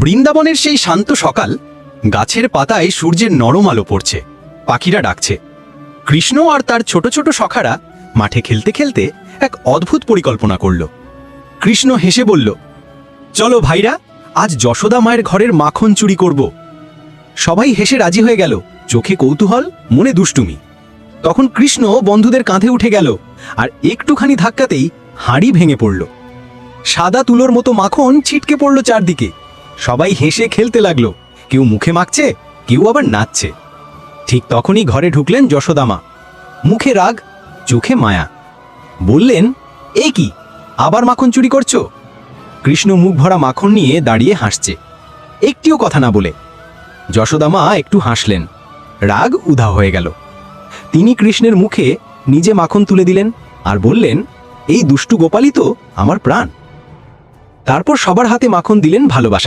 বৃন্দাবনের সেই শান্ত সকাল, গাছের পাতায় সূর্যের নরম আলো পড়ছে। পাখিরা ডাকছে। কৃষ্ণ আর তার ছোট ছোট সখারা মাঠে খেলতে খেলতে এক অদ্ভুত পরিকল্পনা করল। কৃষ্ণ হেসে বলল, চলো ভাইরা, আজ যশোদা মায়ের ঘরের মাখন চুরি করব। সবাই হেসে রাজি হয়ে গেল। চোখে কৌতূহল, মনে দুষ্টুমি। তখন কৃষ্ণ বন্ধুদের কাঁধে উঠে গেল আর একটুখানি ধাক্কাতেই হাঁড়ি ভেঙে পড়ল। সাদা তুলোর মতো মাখন ছিটকে পড়ল চারদিকে। সবাই হেসে খেলতে লাগল। কেউ মুখে মাখছে, কেউ আবার নাচছে। ঠিক তখনই ঘরে ঢুকলেন যশোদামা। মুখে রাগ, চোখে মায়া। বললেন এই কি? আবার মাখন চুরি করছ? কৃষ্ণ মুখ ভরা মাখন নিয়ে দাঁড়িয়ে হাসছে। একটিও কথা না বলে। যশোদামা একটু হাসলেন। রাগ উধা হয়ে গেল। তিনি কৃষ্ণের মুখে নিজে মাখন তুলে দিলেন আর বললেন, এই দুষ্টু গোপালই তো আমার প্রাণ। তারপর সবার হাতে মাখন দিলেন ভালোবাসা